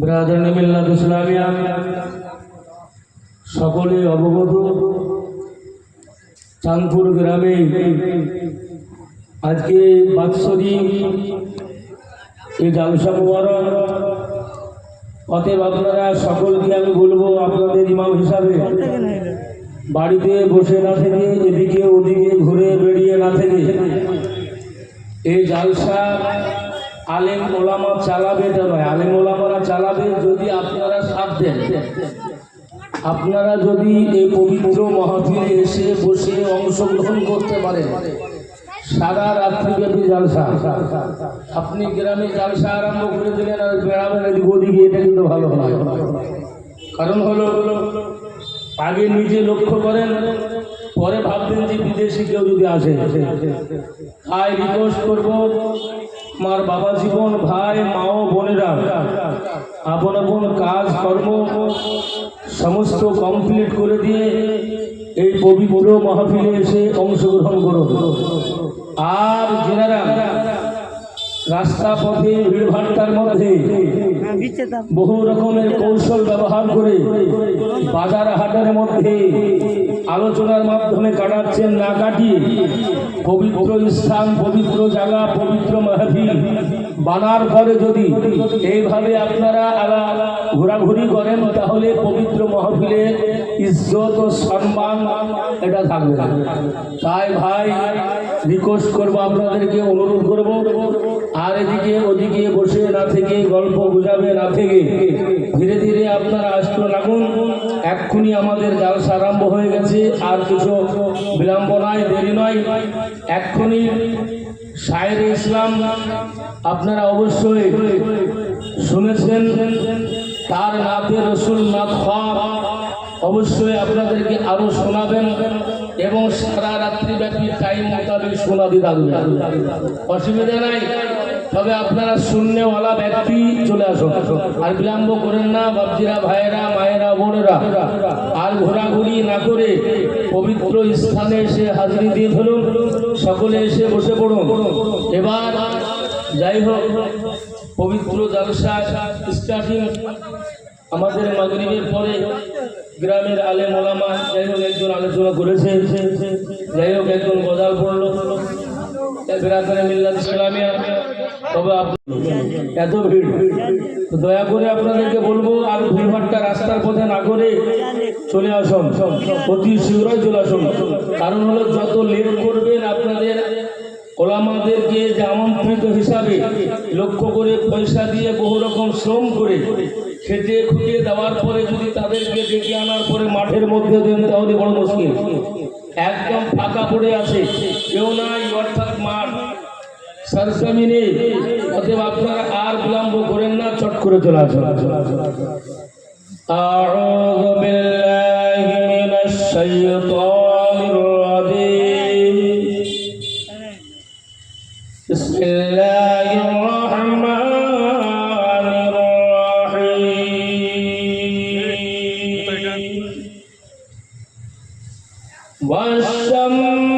Brother মিল্লাত ইসলামিয়া, সকলে অবগত। চাঁদপুর গ্রামে আজকে বাৎসরিক এই জালসা মুবারক। অতএব আপনারা সকলকে আমি বলব, আপনাদের ইমাম হিসাবে বাড়িতে বসে না থেকে, এদিকে ওদিকে ঘুরে বেরিয়ে না থেকে, এই জালসা আলেম ওলামা চালাবে এটা নয়। আলেম ওলামারা চালাবে যদি আপনারা সাথ দেন। আপনারা যদি এই পবিত্র মহাফিলে এসে বসে অংশগ্রহণ করতে পারেন। সারা রাত্রিব্যাপী জালসা। আপনি গ্রামে জালসা আরম্ভ করে দিলেন আর বেড়াবেন এদিক ওদিকে, এটা কিন্তু ভালো নয়। কারণ হলো, আগে নিজে লক্ষ্য করেন, পরে ভাববেন যে বিদেশি কেউ যদি আসে। আয় রিকোয়েস্ট করব। আমার বাবা জীবন, ভাই মা ও বোনেরা। আপন আপন কাজ, কর্ম সমস্ত কমপ্লিট করে দিয়ে এই পবিত্র মাহফিলে এসে অংশগ্রহণ করো। আর যেনারা রাস্তা পথে ভিড়ভাট্টার মধ্যে বহু রকমের কৌশল ব্যবহার করে বাজার হাটের মধ্যে আলোচনার মাধ্যমে কাটাচ্ছেন না কাটিয়ে পবিত্র স্থান, পবিত্র জায়গা, পবিত্র মাহফিল। বানার পরে যদি এইভাবে আপনারা আলা ঘোরাঘুরি করেন, তাহলে পবিত্র মহফিলের ইজ্জত ও সম্মান এটা থাকবে তাই ভাই, রিকোয়েস্ট করব আপনাদেরকে, অনুরোধ করব আর এদিকে ওদিকে বসে না থেকে, গল্প বুঝাবে না থেকে, ধীরে ধীরে আপনারা আসতে লাগুন। এক্ষুনি আমাদের জালসা আরম্ভ হয়ে গেছে, আর কিছু বিলম্ব নয়, দেরি নয়। এক্ষুনি শায়ের ইসলাম, আপনারা অবশ্যই শুনেছেন, তার নাতে রসুল নাথ অবশ্যই আপনাদেরকে আরও শোনাবেন। এবং সারা রাত্রি ব্যাপী টাইম মোতাবেক শোনাতে থাকবেন অসুবিধা নাই। তবে আপনারা শূন্যওয়ালা ব্যক্তি চলে আসুন। আর বিলম্ব করেন না বাবজিরা ভাইয়েরা, মায়েরা, বোনেরা। আর ঘোরাঘুরি না করে পবিত্র স্থানে এসে হাজিরি দিয়ে ফেলুন। সকলে এসে বসে পড়ুন। এবার যাই হোক, পবিত্র জালসা স্টার্টিং আমাদের মাগরিবের পরে গ্রামের আলে মোলামা যাই হোক একজন আলোচনা করেছে। যাই হোক একজন গজাল পড়ল। এত ভিড়। দয়া করে আপনাদেরকে বলব রাস্তার পথে না করে চলে আসুন। অতি শীঘ্রই চলে আসুন। কারণ হলো, যত লেট করবেন আপনাদের ওলামাদেরকে যে আমন্ত্রিত হিসাবে লক্ষ্য করে পয়সা দিয়ে বহু রকম শ্রম করে খেটে খুঁটিয়ে দেওয়ার পরে যদি তাদেরকে ডেকে আনার পরে মাঠের মধ্যে দেন তাহলে বড় মুশকিল একদম ফাঁকা পড়ে আছে কেউ নাই অর্থাৎ মাঠ সরজমিনে অতএব আপনারা আর বিলম্ব করেন না চট করে চলে আসুন أعوذ بالله من الشيطان الرجيم والشمس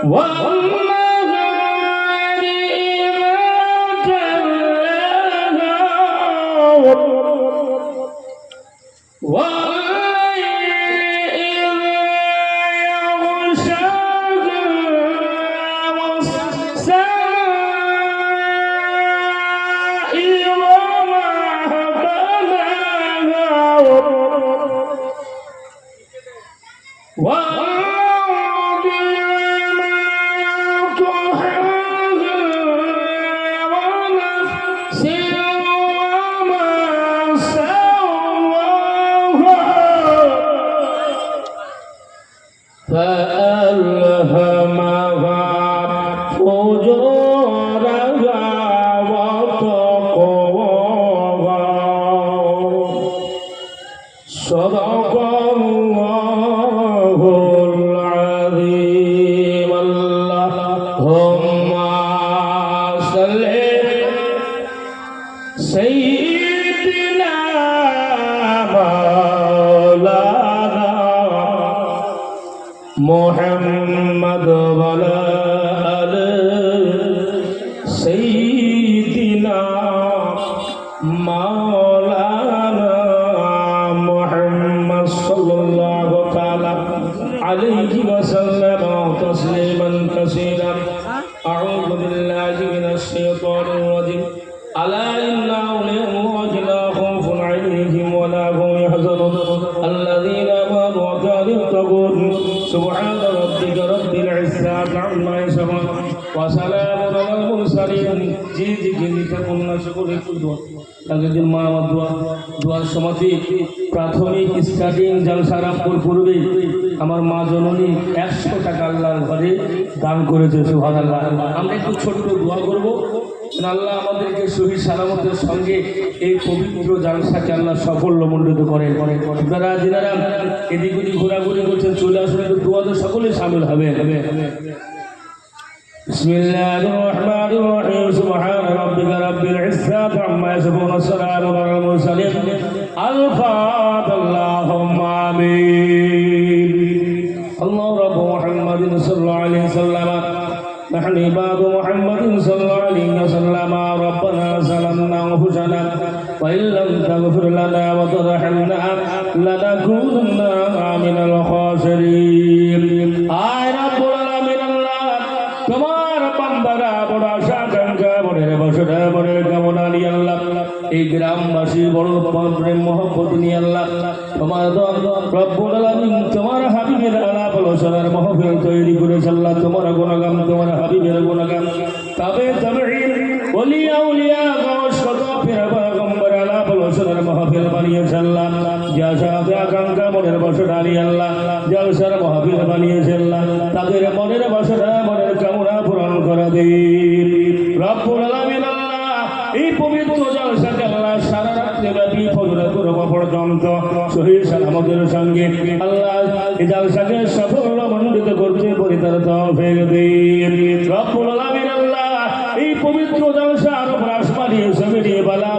والنهار سيدنا مولانا محمد وعلى الذين آمنوا وكانوا يتقون سبحان ربك رب العزة عما يصفون وسلام সারিয়ান যে যে গেলিকা কন্যা সকলে একটু যে মা আমার দোয়া, দোয়ার সমাধি, প্রাথমিক স্টার্টিং জালসার আফর পূর্বে আমার মা জননী একশো টাকা আল্লাহর ঘরে দান করেছে সুহান আল্লাহ আমরা একটু ছোট্ট দোয়া করব আল্লাহ আমাদেরকে শহীদ সালামতের সঙ্গে এই পবিত্র জালসাকে আল্লাহ সাফল্য মণ্ডিত করে। যারা, যিনারা এদিক ওদিক ঘোরাঘুরি করছেন, চলে আসলে দোয়াতে সকলে সামিল হবে। بسم الله الرحمن الرحيم. سبحان ربك رب العزة عما يصفون السلام على المرسلين. الفاتح اللهم آمين. الله رب محمد صلى الله عليه وسلم. نحن عباد محمد صلى الله عليه وسلم. ربنا ظلمنا أنفسنا وإن لم تغفر لنا وترحمنا لنكونن من الخاسرين. এই গ্রামবাসী, বড় প্রেম, মহব্বত নিয়ে আল্লাহ। তোমার রব্বুল আলামিন, তোমার হাবিবের আলাপ আলোচনার মহফিল তৈরি করেছে আল্লাহ। তোমার গুণগান, তোমার হাবিবের গুণগান। তবে তবে ওলিয়া উলিয়া গাওস কত ফেরাবা গম্বর আলাপ আলোচনার মহফিল বানিয়েছে আল্লাহ যা সাথে আকাঙ্ক্ষা মনের বসরা নিয়ে আল্লাহ, জলসার মহফিল বানিয়েছে আল্লাহ। তাদের মনের বসরা মনের কামনা পূরণ করে দিন। এই পবিত্র জলসাকে আল্লাহ সারা রাত্রে ব্যাপী ফজরে করব পর্যন্ত শহীদ সালামতের সঙ্গে আল্লাহ এই জলসাকে সফল মণ্ডিত করতে পরিতার তৌফিক দিন। রব্বুল আলামিন আল্লাহ এই পবিত্র জলসার উপর আসমানি জমিনি বালা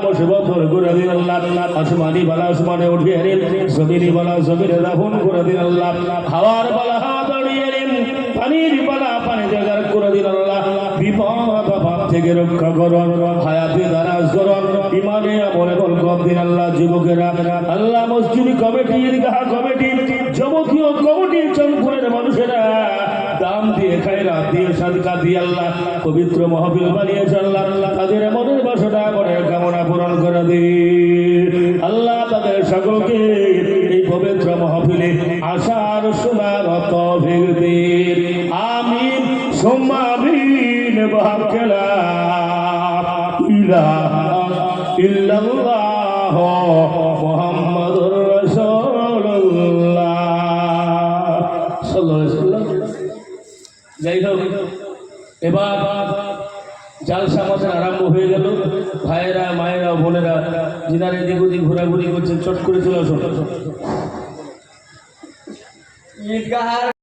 বছর করে দিন আল্লাহ। আসমানি বালা আসমানে উঠিয়ে দিন জমিনি বালা জমিনে দাফন করে দিন আল্লাহ। হাওয়ার বালা হাওয়া দাঁড়িয়ে দিন পানির বালা পানি জায়গার করে দিন আল্লাহ। বিপদ আপদ থেকে রক্ষা করুন, হায়াতে দারাজ করুন ইমানে আমলে বরকত দিন আল্লাহ যুবকেরা। আল্লাহ মসজিদ কমিটি ঈদগাহ কমিটি মানুষেরা। দাম দিয়ে খায়রা দিয়ে সাদকা দিয়ে আল্লাহ পবিত্র মহফিল বানিয়েছে আল্লাহ। তাদের মনের বাসনা, মনের কামনা পূরণ করে দিন। আল্লাহ তাদের সকলকে এই পবিত্র মহফিলে আশার সোনার তৌফিক দিন। আমিন বাহাকেলা ইলাহা ইল্লাল্লাহ মুহাম্মাদুর যাই হোক, এবার জালসা আমাদের আরম্ভ হয়ে গেল। ভাইয়েরা, মায়েরা, বোনেরা যিনারা এদিক ওদিক ঘোরাঘুরি করছেন, চট করে চলে আসুন।